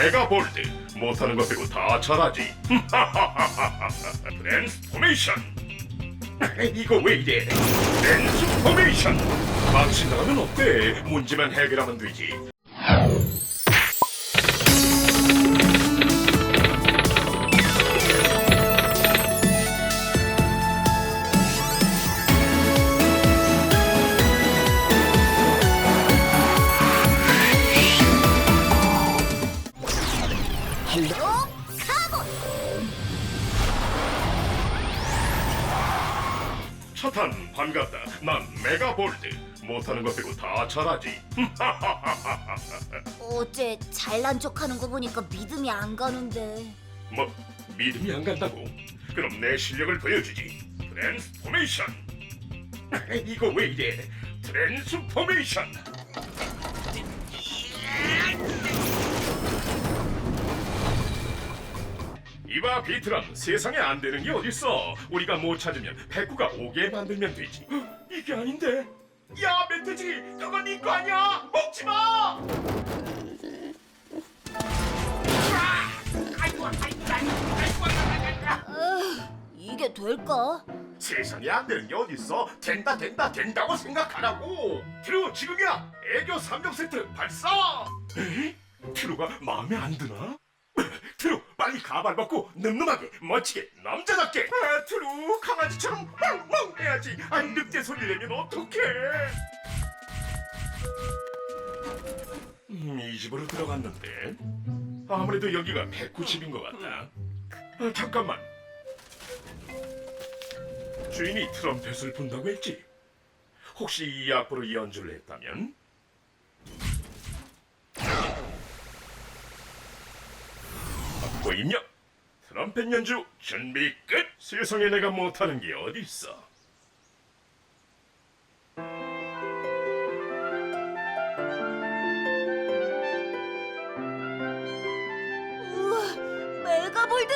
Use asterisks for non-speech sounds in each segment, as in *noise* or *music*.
메가볼드. 못하는 것 빼고 다 잘하지. 트랜스포메이션. *laughs* 이거 왜 이래? 트랜스포메이션. 망신 나가면 어때? 문제만 해결하면 되지 헬로 카본 차탄 반갑다 난 메가볼드 못하는 것 빼고 다 잘하지 *laughs* 어제 잘난 척하는 거 보니까 믿음이 안 가는데 뭐 믿음이 안 간다고? 그럼 내 실력을 보여주지. 트랜스포메이션. *laughs* 이거 왜 이래? 트랜스포메이션. 이봐 비트람 세상에 안 되는 게 어딨어 우리가 못 찾으면 백구가 오게 만들면 되지 이게 아닌데 야 멧돼지 그건 네 거 아니야 먹지 마 이게 될까? 세상에 안 되는 게 어딨어? 된다 된다 된다고 생각하라고. 트루 지금이야. 애교 3종 세트 발사. 에? 트루가 마음에 안 드나? *laughs* 트루 빨리 가발 벗고 늠름하게 멋지게 남자답게. 아, 트루 강아지처럼 멍멍 해야지. 안 늑대 소리 내면 어떡해? 음, 이 집으로 들어갔는데 아무래도 여기가 190인 것 같다. 아, 잠깐만. 주인이 트럼펫을 분다고 했지. 혹시 이 악보로 연주를 했다면? 악보 입력. 트럼펫 연주 준비 끝. 세상에 내가 못하는 게 어디 있어? 우와 메가볼드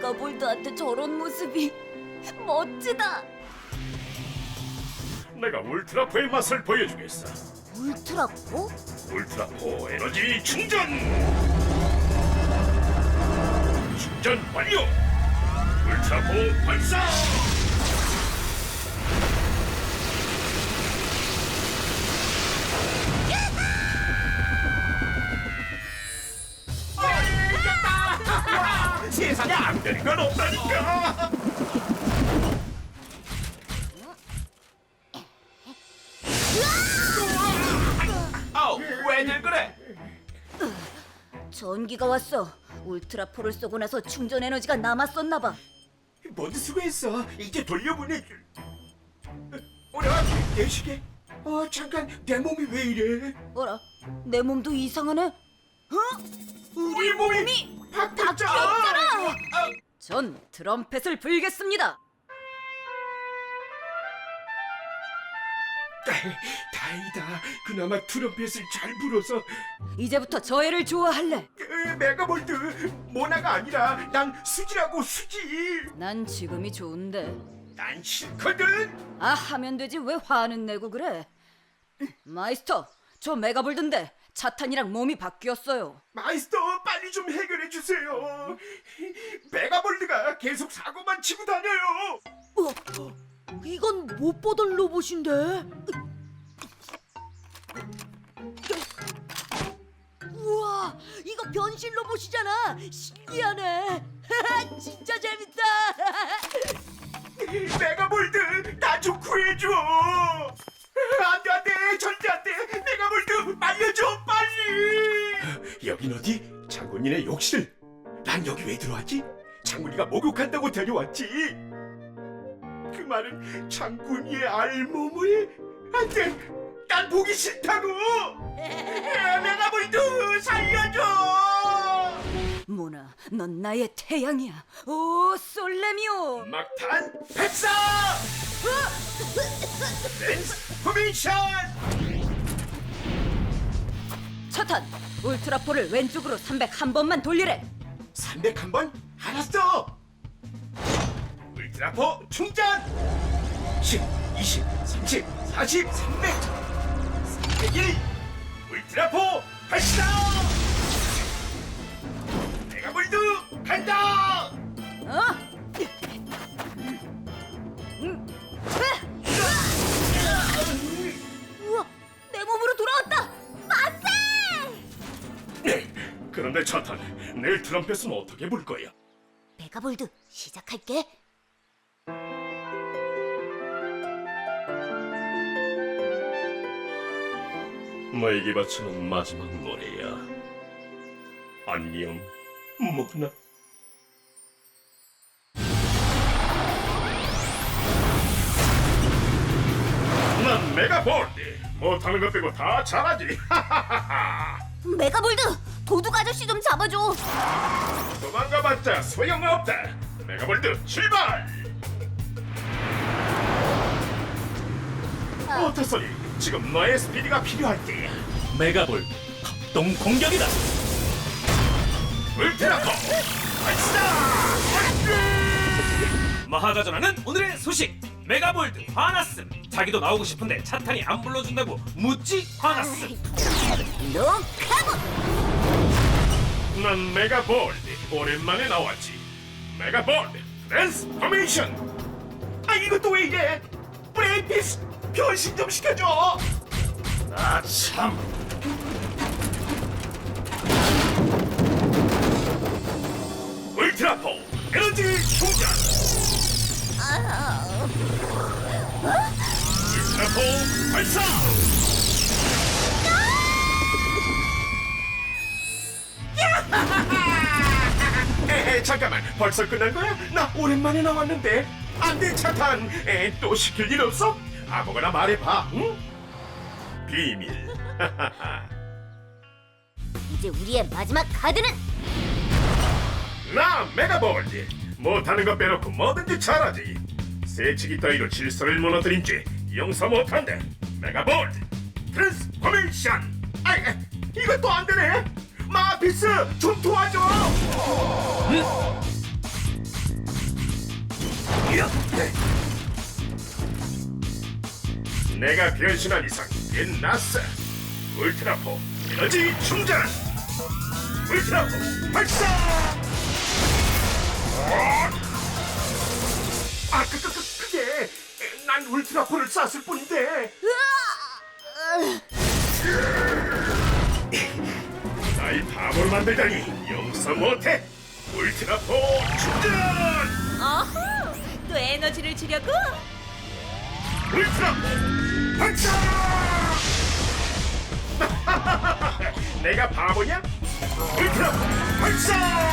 메가볼드한테 저런 모습이 *laughs* 멋지다 내가 울트라포의 맛을 보여주겠어. 울트라포? 울트라포 에너지 충전. 충전 완료. 울트라포 발사. 건 없다니까. 아우 왜들 그래? 전기가 왔어. 울트라포를 쏘고 나서 충전 에너지가 남았었나 봐. 뭔 수고했어. 이제 돌려보내. 오라 내 시계. 어 잠깐 내 몸이 왜 이래? 어라, 내 몸도 이상하네. 어? 우리 몸이. 전 트럼펫을 불겠습니다. 다행이다. 그나마 트럼펫을 잘 불어서 이제부터 저 애를 좋아할래. 그, 메가볼드 모나가 아니라 난 수지라고 수지. 난 지금이 좋은데. 난 싫거든. 아 하면 되지 왜 화는 내고 그래? 마이스터, 저 메가볼드인데 차탄이랑 몸이 바뀌었어요. 마이스터 빨리 좀 해결해 주세요. 메가볼드가 계속 사고만 치고 다녀요. 어, 이건 못 보던 로봇인데. 우와, 이거 변신 로봇이잖아. 신기하네. *laughs* 진짜 재밌다. 메가볼드 장군이네 욕실. 난 여기 왜 들어왔지? 장군이가 목욕한다고 데려왔지. 그 말은 장군이의 알몸을 안돼. 난 보기 싫다고. 메가볼드 살려줘. 모나, 넌 나의 태양이야. 오, 솔레미오. 막탄 백사. 트랜스포메이션 차탄, 울트라포를 왼쪽으로 300한 번만 돌리래. 300한 번? 알았어! 울트라포 충전! 10, 20, 30, 40, 300! 301! 울트라포 발사! *laughs* 그런데 차탄, 내일 트럼펫은 어떻게 불 거야? 메가볼드 시작할게. 너에게 바치는 마지막 노래야. 안녕, 모나. 난 메가볼드. 못하는 것 빼고 다 잘하지. *laughs* 메가볼드 도둑 아저씨 좀 잡아줘. 도망가봤자 소용없다. 메가볼드 출발. 어터소니, 지금 너의 스피드가 필요할 때야. 메가볼 합동 공격이다. 울트라포 발사! 마하가 전하는 오늘의 소식. 메가볼드 화났음. 자기도 나오고 싶은데 차탄이 안 불러준다고 묻지 화났음. 노카보. 난 메가볼드 오랜만에 나왔지 메가볼드 트랜스포메이션 아 이것도 왜 이래 브레이피스 변신 좀 시켜줘 아참 울트라포 에너지 충전 울 트라포 발사 에헤, 잠깐만. 벌써 끝난 거야? 나 오랜만에 나왔는데. 안돼 차탄. 에, 또 시킬 일 없어? 아무거나 말해봐 응? 비밀. *laughs* 이제 우리의 마지막 카드는? 나 메가볼드 못하는 거 빼놓고 뭐든지 잘하지 새치기 따위로 질서를 무너뜨린 죄 용서 못한다 메가볼드 트랜스포메이션! 아이 이것도 안 되네. 마피스 좀 도와줘. 내가 변신한 이상 끝났어 울트라포 에너지 충전. 울트라포 발사 아, 그, 그, 그, 그게 난 울트라포를 쐈을 뿐인데. 날 바보로 만들다니 용서 못해. 울트라포 충전! 어허, 또 에너지를 주려고? 울트라포 발사! *laughs* 내가 바보냐? 울트라포 발사